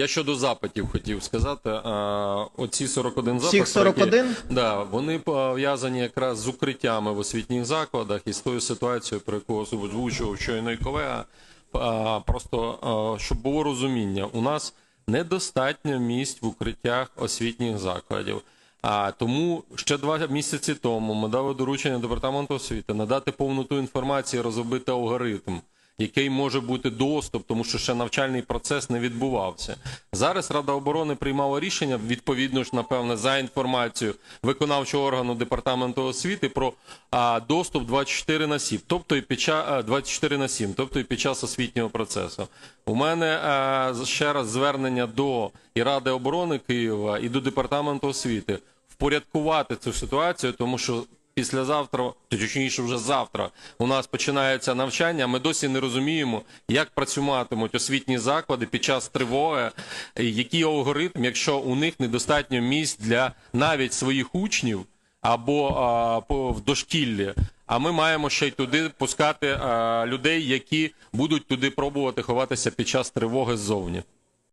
Я щодо запитів хотів сказати. А, оці 41 запит. Всіх 41? Які, да, вони пов'язані якраз з укриттями в освітніх закладах і з тою ситуацією, про яку озвучував щойно і колега. А, просто а, щоб було розуміння, у нас недостатньо місць в укриттях освітніх закладів. А тому ще два місяці тому ми дали доручення департаменту освіти надати повну ту інформацію, розробити алгоритм який може бути доступ, тому що ще навчальний процес не відбувався. Зараз Рада оборони приймала рішення, відповідно ж, напевне, за інформацією виконавчого органу департаменту освіти про а, доступ 24 на 7, тобто і під час 24 на 7, тобто і під час освітнього процесу. У мене а, ще раз звернення до і Ради оборони Києва, і до департаменту освіти впорядкувати цю ситуацію, тому що післязавтра, точніше вже завтра, у нас починається навчання. Ми досі не розуміємо, як працюватимуть освітні заклади під час тривоги, який алгоритм, якщо у них недостатньо місць для навіть своїх учнів або а, по, в дошкіллі. А ми маємо ще й туди пускати а, людей, які будуть туди пробувати ховатися під час тривоги ззовні.